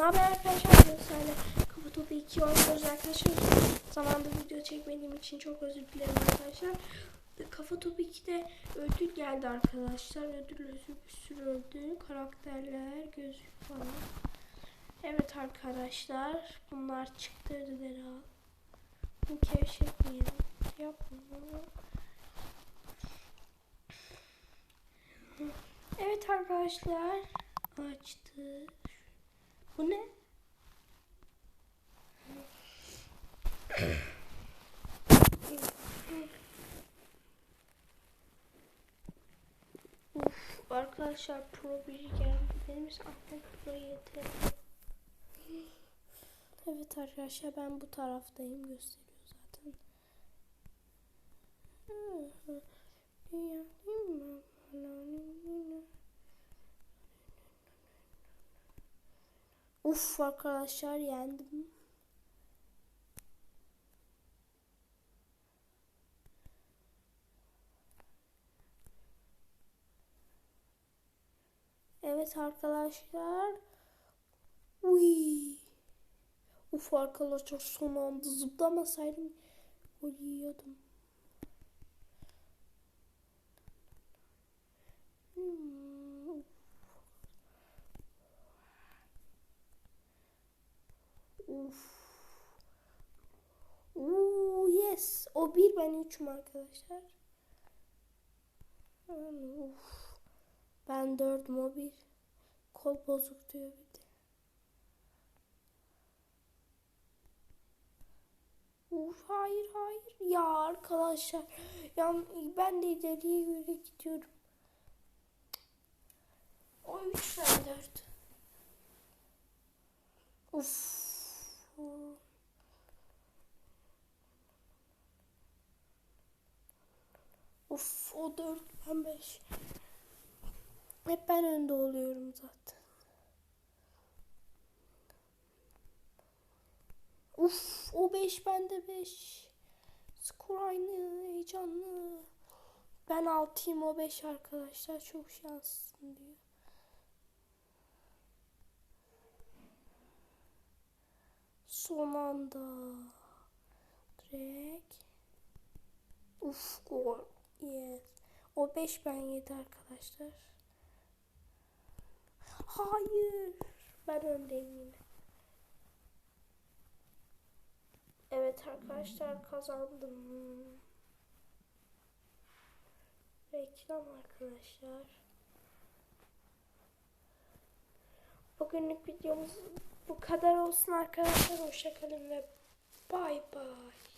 Ne haber arkadaşlar? Sizlerle Kafa Topu 2 oynuyoruz arkadaşlar. Zamanda video çekmediğim için çok özür dilerim arkadaşlar. Kafa Topu 2'de ödül geldi arkadaşlar. Ödül ödül bir sürü ödül. Karakterler, gözlük falan. Evet arkadaşlar. Bunlar çıktı ödülleri al. Bu kevşetmeyelim. Yapma. Evet arkadaşlar. Açtı. Bu ne? Uf, arkadaşlar Pro 1 geldi. Benim için aklım Pro yeter. Evet arkadaşlar ben bu taraftayım gösteriyor zaten. Uf arkadaşlar yendim. Evet arkadaşlar. Uy. Uf arkadaşlar son anda zıplamasaydım gol. Hmm. Uf. Uuu yes. O bir ben üçüm arkadaşlar. Yani, uf. Ben dördüm o bir. Kol bozuk diyor bir de. Uf hayır hayır. Ya arkadaşlar. Ya ben de ileriye göre gidiyorum. O üç ben dört. Uf. Uf o dört ben beş. Hep ben önde oluyorum zaten. Uf o 5 bende 5. Skor aynı heyecanlı. Ben 6'yım o 5 arkadaşlar çok şanslısın diyor. Son anda. Direkt. Uf gol. Yes. O 5 ben 7 arkadaşlar. Hayır. Ben öndeyim yine. Evet arkadaşlar kazandım. Reklam arkadaşlar. Bugünlük videomuz bu kadar olsun arkadaşlar. Hoşçakalın ve bay bay.